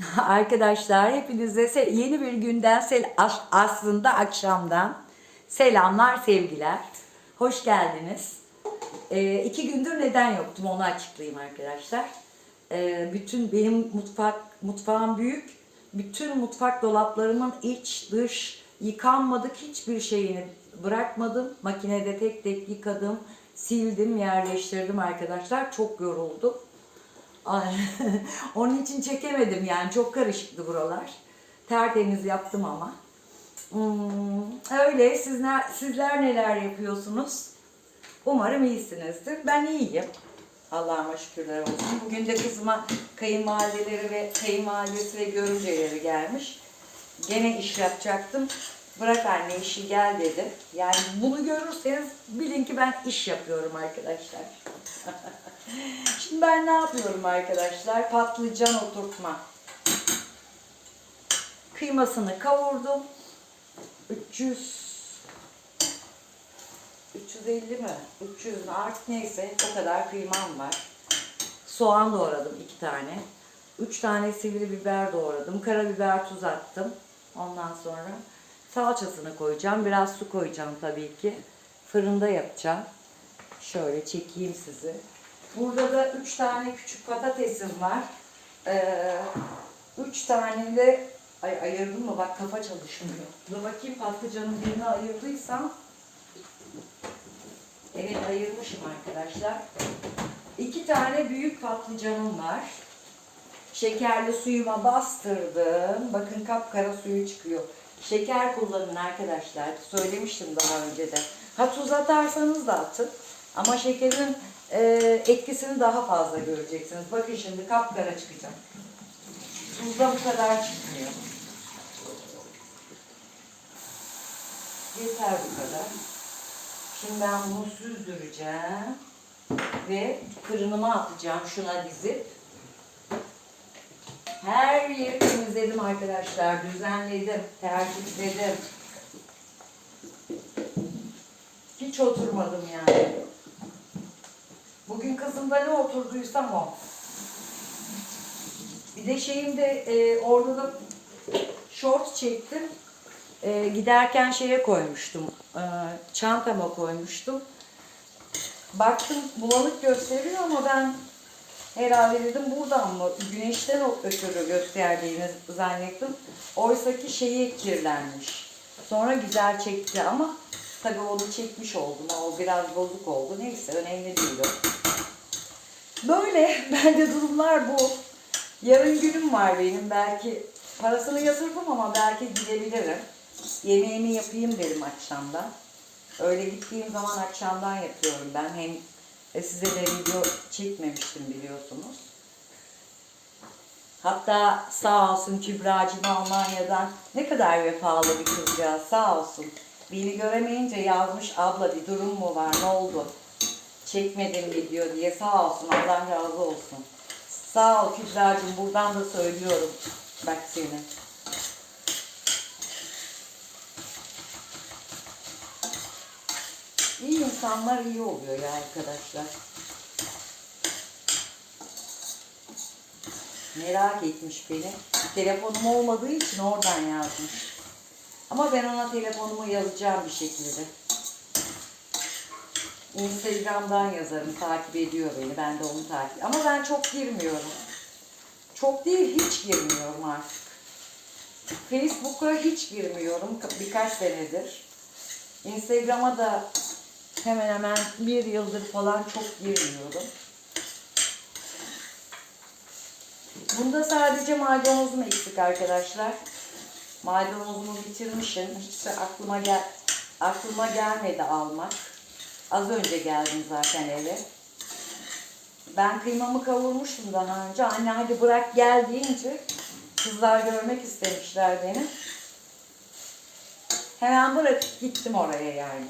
Arkadaşlar hepinize yeni bir günden sel as- aslında akşamdan selamlar sevgiler. Hoş geldiniz. Ee, iki gündür neden yoktum onu açıklayayım arkadaşlar. Ee, bütün benim mutfak mutfağım büyük. Bütün mutfak dolaplarımın iç dış yıkanmadık hiçbir şeyini bırakmadım. Makinede tek tek yıkadım, sildim, yerleştirdim arkadaşlar. Çok yoruldum. Onun için çekemedim yani çok karışıktı buralar. Tertemiz yaptım ama. Hmm, öyle sizler, sizler neler yapıyorsunuz? Umarım iyisinizdir. Ben iyiyim. Allah'ıma şükürler olsun. Bugün de kızıma kayınvalideleri ve kayınvalidesi ve görümceleri gelmiş. Gene iş yapacaktım. Bırak anne işi gel dedi. Yani bunu görürseniz bilin ki ben iş yapıyorum arkadaşlar. Şimdi ben ne yapıyorum arkadaşlar? Patlıcan oturtma. Kıymasını kavurdum. 300 350 mi? 300 mü? Artık neyse o kadar kıymam var. Soğan doğradım iki tane. Üç tane sivri biber doğradım. Karabiber tuz attım. Ondan sonra salçasını koyacağım. Biraz su koyacağım tabii ki. Fırında yapacağım. Şöyle çekeyim sizi. Burada da üç tane küçük patatesim var. Ee, üç tane de ay ayırdım mı? Bak kafa çalışmıyor. Dur bakayım patlıcanın birini ayırdıysam. Evet ayırmışım arkadaşlar. İki tane büyük patlıcanım var. Şekerli suyuma bastırdım. Bakın kapkara suyu çıkıyor. Şeker kullanın arkadaşlar. Söylemiştim daha önce de. Ha tuz atarsanız da atın. Ama şekerin e, etkisini daha fazla göreceksiniz. Bakın şimdi kapkara çıkacak. Tuzda bu kadar çıkmıyor. Yeter bu kadar. Şimdi ben bunu süzdüreceğim. Ve fırınıma atacağım şuna dizip. Her yeri temizledim arkadaşlar. Düzenledim, tertipledim. Hiç oturmadım yani. Bugün kızımda ne oturduysam o. Bir de şeyimde e, orada da short çektim. E, giderken şeye koymuştum. E, çantama koymuştum. Baktım bulanık gösteriyor ama ben herhalde dedim buradan mı güneşten ötürü gösterdiğini zannettim. Oysa ki şeyi kirlenmiş. Sonra güzel çekti ama tabii onu çekmiş oldum. O biraz bozuk oldu. Neyse önemli değil o. Böyle bende durumlar bu. Yarın günüm var benim. Belki parasını yatırdım ama belki gidebilirim. Yemeğimi yapayım dedim akşamdan. Öyle gittiğim zaman akşamdan yapıyorum ben. Hem e, size de video çekmemiştim biliyorsunuz. Hatta sağ olsun Kübra'cığım Almanya'dan ne kadar vefalı bir kızcağız sağ olsun. Beni göremeyince yazmış abla bir durum mu var ne oldu? Çekmedim video diye sağ olsun Allah razı olsun. Sağ ol Kübra'cığım buradan da söylüyorum bak seni. İnsanlar iyi oluyor ya arkadaşlar. Merak etmiş beni. Telefonum olmadığı için oradan yazmış. Ama ben ona telefonumu yazacağım bir şekilde. Instagram'dan yazarım. Takip ediyor beni. Ben de onu takip Ama ben çok girmiyorum. Çok değil hiç girmiyorum artık. Facebook'a hiç girmiyorum. Birkaç senedir. Instagram'a da hemen hemen bir yıldır falan çok girmiyorum. Bunda sadece maydanozum eksik arkadaşlar. Maydanozumu bitirmişim. Hiç aklıma gel aklıma gelmedi almak. Az önce geldim zaten eve. Ben kıymamı kavurmuştum daha önce. Anne hadi bırak gel deyince kızlar görmek istemişler beni. Hemen bırakıp gittim oraya yani.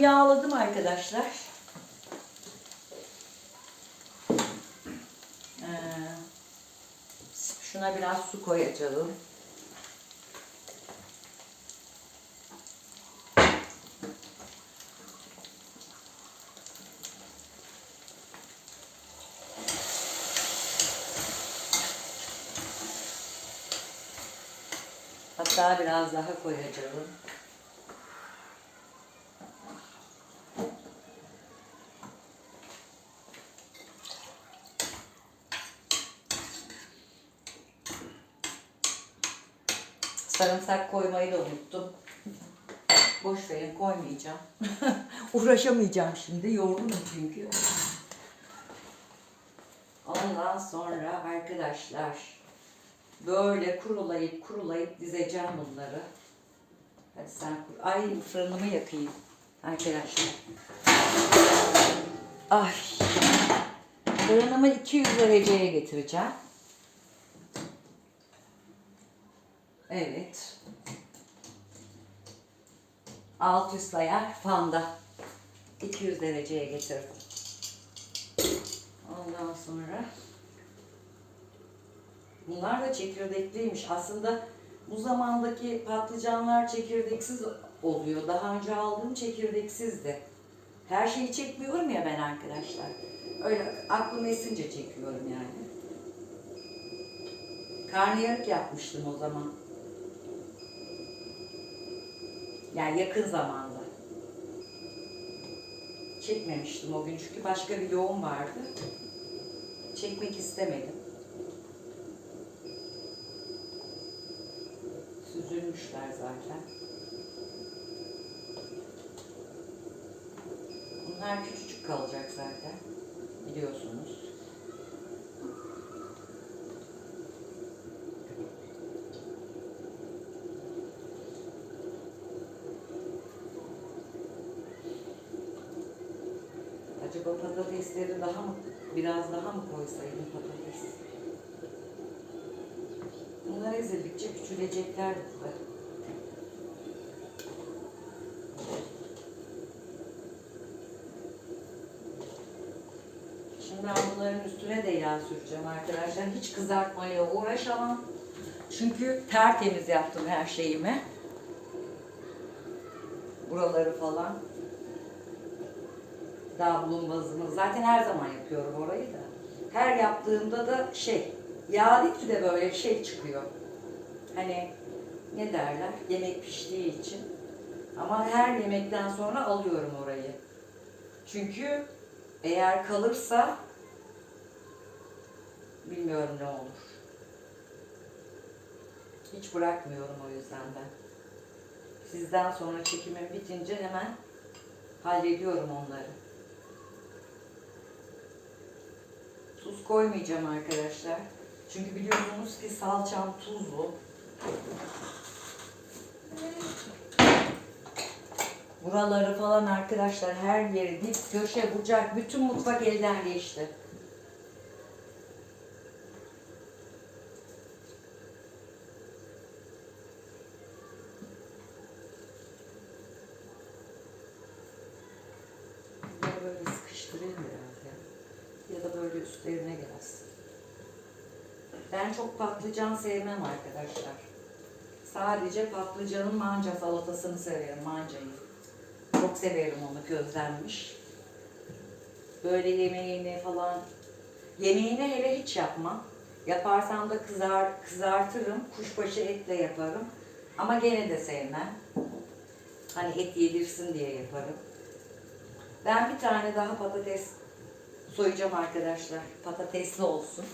yağladım arkadaşlar. Ee, şuna biraz su koyacağım. Hatta biraz daha koyacağım. Sarımsak koymayı da unuttum. Boş verin koymayacağım. Uğraşamayacağım şimdi. Yorgunum çünkü. Ondan sonra arkadaşlar böyle kurulayıp kurulayıp dizeceğim bunları. Hadi sen kur. Ay fırınımı yakayım arkadaşlar. Ay. Fırınımı 200 dereceye getireceğim. Evet. Alt üst ayar fanda. 200 dereceye getirdim. Ondan sonra bunlar da çekirdekliymiş. Aslında bu zamandaki patlıcanlar çekirdeksiz oluyor. Daha önce aldığım çekirdeksizdi. Her şeyi çekmiyorum ya ben arkadaşlar. Öyle aklım esince çekiyorum yani. Karnıyarık yapmıştım o zaman. Yani yakın zamanda. Çekmemiştim o gün çünkü başka bir yoğun vardı. Çekmek istemedim. Süzülmüşler zaten. Bunlar küçücük kalacak zaten. Biliyorsunuz. Acaba patatesleri daha mı, biraz daha mı koysaydım patates? Bunlar ezildikçe küçülecekler burada. Şimdi ben bunların üstüne de yağ süreceğim arkadaşlar. Hiç kızartmaya uğraşamam. Çünkü tertemiz yaptım her şeyimi. Buraları falan davlumbazımı zaten her zaman yapıyorum orayı da. Her yaptığımda da şey, yağ de böyle şey çıkıyor. Hani ne derler? Yemek piştiği için. Ama her yemekten sonra alıyorum orayı. Çünkü eğer kalırsa bilmiyorum ne olur. Hiç bırakmıyorum o yüzden ben. Sizden sonra çekimim bitince hemen hallediyorum onları. Koymayacağım arkadaşlar. Çünkü biliyorsunuz ki salçam tuzlu. Buraları falan arkadaşlar her yeri dip köşe bucak bütün mutfak elden geçti. Bunları böyle sıkıştırayım biraz ya. Ya da böyle üstlerine gelsin. Ben çok patlıcan sevmem arkadaşlar. Sadece patlıcanın manca salatasını severim, mancayı. Çok severim onu közlenmiş. Böyle yemeğini falan, yemeğini hele hiç yapmam. Yaparsam da kızar, kızartırım, kuşbaşı etle yaparım. Ama gene de sevmem. Hani et yedirsin diye yaparım. Ben bir tane daha patates soyacağım arkadaşlar. Patatesli olsun.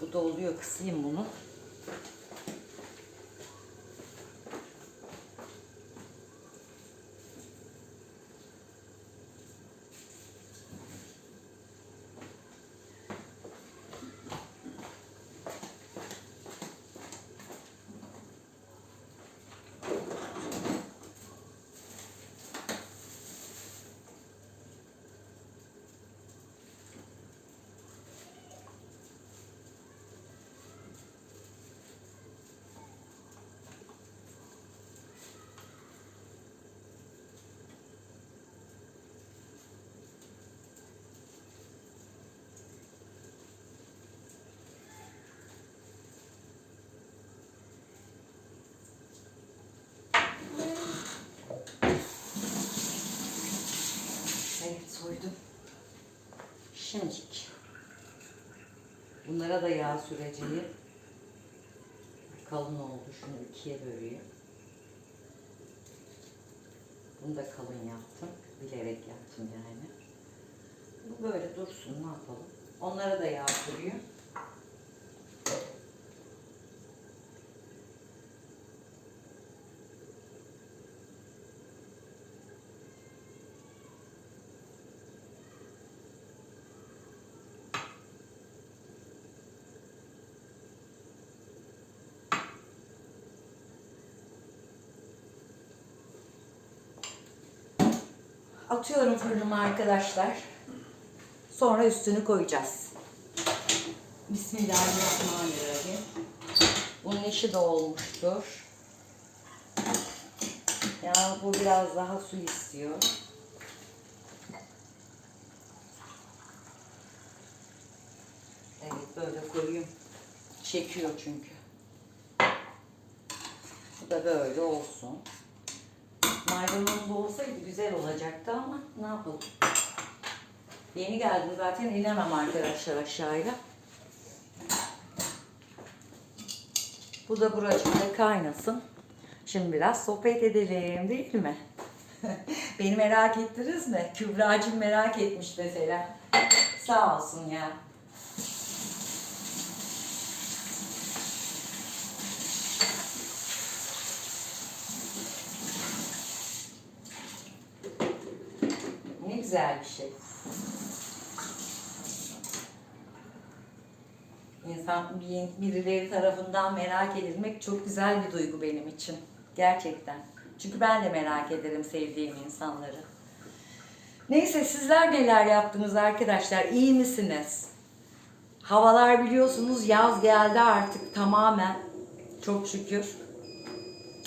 Bu da oluyor. Kısayım bunu. Evet soydum. Şimdicik. Bunlara da yağ süreceğim. kalın oldu. Şunu ikiye böleyim. Bunu da kalın yaptım. Bilerek yaptım yani. Bu böyle dursun ne yapalım. Onlara da yağ sürüyor. Atıyorum fırınıma arkadaşlar. Sonra üstünü koyacağız. Bismillahirrahmanirrahim. Bunun işi de olmuştur. Ya bu biraz daha su istiyor. Evet böyle koyayım. Çekiyor çünkü. Bu da böyle olsun. Maydanoz da olsaydı güzel olacaktı ama ne yapalım. Yeni geldim zaten inemem arkadaşlar aşağıya. Bu da buracıkta kaynasın. Şimdi biraz sohbet edelim değil mi? Beni merak ettiniz mi? Kübra'cığım merak etmiş mesela. Sağ olsun ya. Ne güzel bir şey. İnsan bir- birileri tarafından merak edilmek çok güzel bir duygu benim için. Gerçekten. Çünkü ben de merak ederim sevdiğim insanları. Neyse sizler neler yaptınız arkadaşlar? İyi misiniz? Havalar biliyorsunuz yaz geldi artık tamamen. Çok şükür.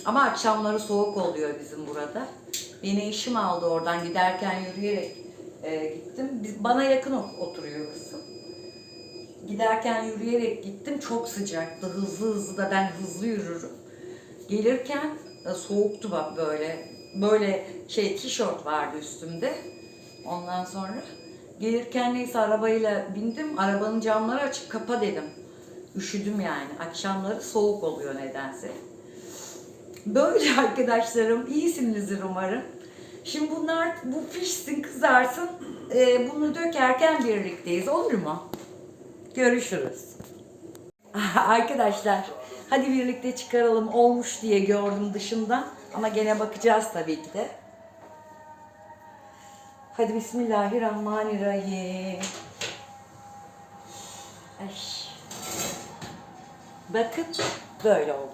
Ama akşamları soğuk oluyor bizim burada. Beni işim aldı oradan giderken yürüyerek e, gittim. Biz, bana yakın oturuyor kızım. Giderken yürüyerek gittim. Çok sıcaktı. Hızlı hızlı da ben hızlı yürürüm. Gelirken e, soğuktu bak böyle. Böyle şey tişört vardı üstümde. Ondan sonra gelirken neyse arabayla bindim. Arabanın camları açık kapa dedim. Üşüdüm yani. Akşamları soğuk oluyor nedense. Böyle arkadaşlarım iyisinizdir umarım. Şimdi bunlar bu pişsin kızarsın. Ee, bunu dökerken birlikteyiz olur mu? Görüşürüz. Arkadaşlar hadi birlikte çıkaralım olmuş diye gördüm dışından. Ama gene bakacağız tabii ki de. Hadi Bismillahirrahmanirrahim. Ay. Bakın böyle oldu.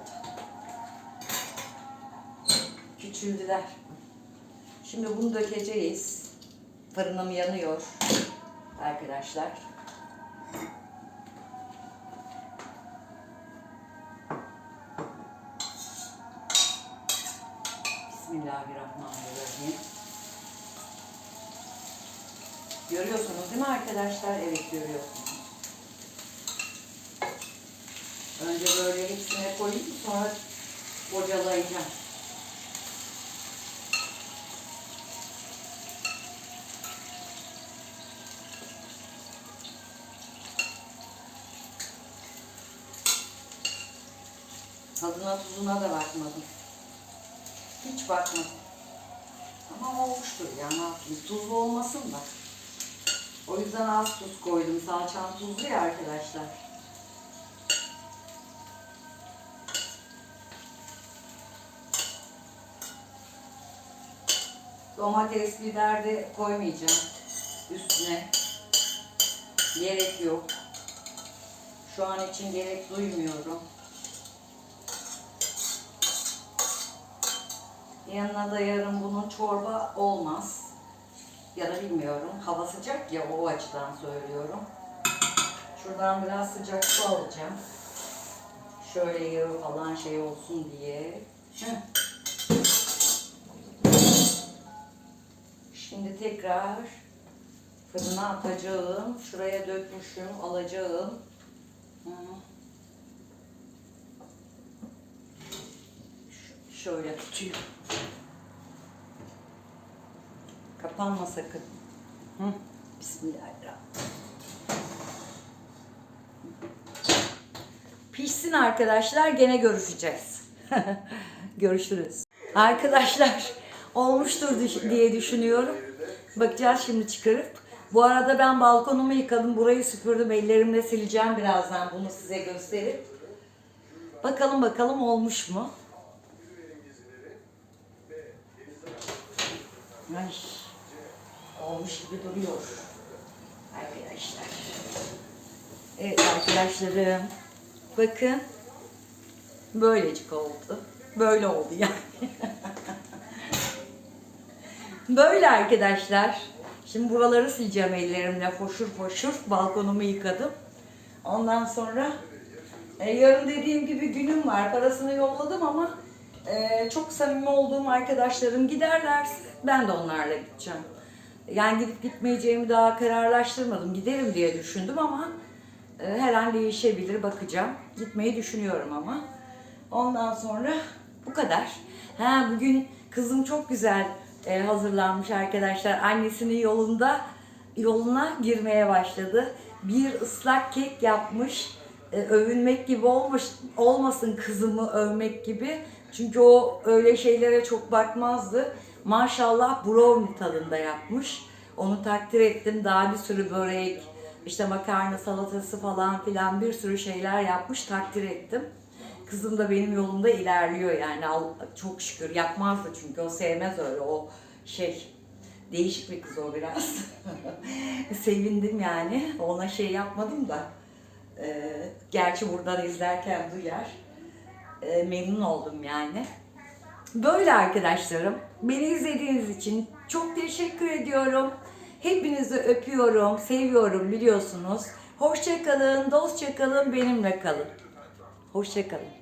Küçüldüler. Şimdi bunu dökeceğiz. Fırınım yanıyor arkadaşlar. Bismillahirrahmanirrahim. Görüyorsunuz değil mi arkadaşlar? Evet görüyorsunuz. Önce böyle hepsine koyayım sonra bocalayacağım. Tadına tuzuna da bakmadım. Hiç bakmadım. Ama olmuştur ya ne yapayım. Tuzlu olmasın da. O yüzden az tuz koydum. Salçam tuzlu ya arkadaşlar. Domates, biber de koymayacağım üstüne. Gerek yok. Şu an için gerek duymuyorum. Yanına da yarın bunun çorba olmaz. Ya da bilmiyorum. Hava sıcak ya o açıdan söylüyorum. Şuradan biraz sıcak su alacağım. Şöyle yağı falan şey olsun diye. Şimdi tekrar fırına atacağım. Şuraya dökmüşüm, alacağım. Hı. Şöyle tutuyorum. Kapanma sakın. Hı. Bismillahirrahmanirrahim. Pişsin arkadaşlar gene görüşeceğiz. Görüşürüz. Arkadaşlar olmuştur diye düşünüyorum. Bakacağız şimdi çıkarıp. Bu arada ben balkonumu yıkadım. Burayı süpürdüm. Ellerimle sileceğim birazdan bunu size gösterip. Bakalım bakalım olmuş mu? Ay, olmuş gibi duruyor. Arkadaşlar. Evet arkadaşlarım. Bakın. Böylecik oldu. Böyle oldu yani. Böyle arkadaşlar. Şimdi buraları sileceğim ellerimle foşur foşur. Balkonumu yıkadım. Ondan sonra e, yarın dediğim gibi günüm var. Parasını yolladım ama e, çok samimi olduğum arkadaşlarım giderlerse ben de onlarla gideceğim. Yani gidip gitmeyeceğimi daha kararlaştırmadım. Giderim diye düşündüm ama e, her an değişebilir bakacağım. Gitmeyi düşünüyorum ama. Ondan sonra bu kadar. Ha bugün kızım çok güzel e, hazırlanmış arkadaşlar. Annesinin yolunda yoluna girmeye başladı. Bir ıslak kek yapmış. E, övünmek gibi olmuş olmasın kızımı övmek gibi. Çünkü o öyle şeylere çok bakmazdı. Maşallah brownie tadında yapmış. Onu takdir ettim. Daha bir sürü börek, işte makarna salatası falan filan bir sürü şeyler yapmış. Takdir ettim. Kızım da benim yolumda ilerliyor yani çok şükür yapmazdı çünkü o sevmez öyle o şey değişik bir kız o biraz. Sevindim yani ona şey yapmadım da Ee, gerçi buradan izlerken duyar Ee, memnun oldum yani. Böyle arkadaşlarım beni izlediğiniz için çok teşekkür ediyorum. Hepinizi öpüyorum, seviyorum biliyorsunuz. Hoşça kalın, dostça kalın, benimle kalın. Hoşça kalın.